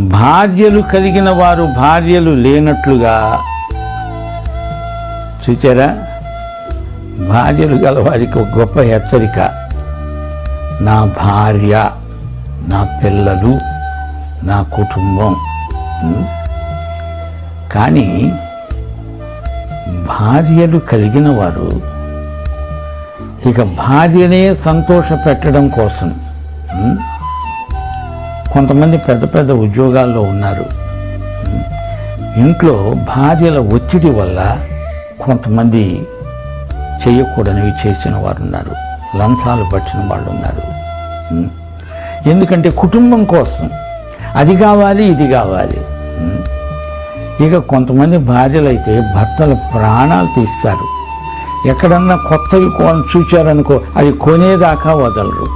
భార్యలు కలిగిన వారు భార్యలు లేనట్లుగా చూచారా? భార్యలు గల వారికి ఒక గొప్ప హెచ్చరిక. నా భార్య నా పిల్లలు నా కుటుంబం. కానీ భార్యలు కలిగిన వారు ఇక భార్యనే సంతోష పెట్టడం కోసం కొంతమంది పెద్ద పెద్ద ఉద్యోగాల్లో ఉన్నారు. ఇంట్లో భార్యల ఒత్తిడి వల్ల కొంతమంది చేయకూడనివి చేసిన వారు ఉన్నారు లంచాలు పట్టిన వాళ్ళు ఉన్నారు ఎందుకంటే కుటుంబం కోసం అది కావాలి ఇది కావాలి. ఇక కొంతమంది భార్యలు అయితే భర్తల ప్రాణాలు తీస్తారు. ఎక్కడన్నా కొత్తవి కొ చూచారనుకో అది కొనేదాకా వదలరు.